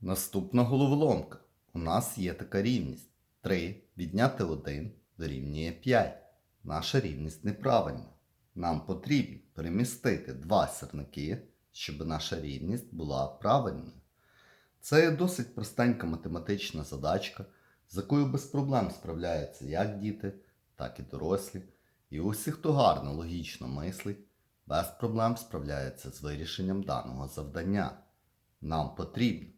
Наступна головоломка. У нас є така рівність. 3 відняти 1 дорівнює 5. Наша рівність неправильна. Нам потрібно перемістити два сірники, щоб наша рівність була правильною. Це є досить простенька математична задачка, з якою без проблем справляються як діти, так і дорослі. І усі, хто гарно логічно мислить, без проблем справляється з вирішенням даного завдання. Нам потрібно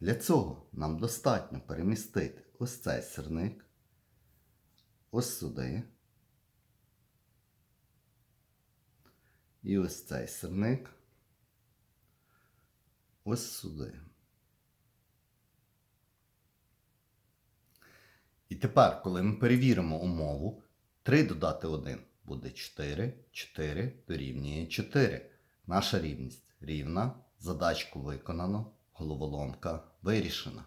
Для цього нам достатньо перемістити ось цей сірник, ось сюди. І ось цей сирник ось сюди. І тепер, коли ми перевіримо умову, 3 додати 1 буде 4, 4 дорівнює 4. Наша рівність рівна, задачку виконано, головоломка вирішена.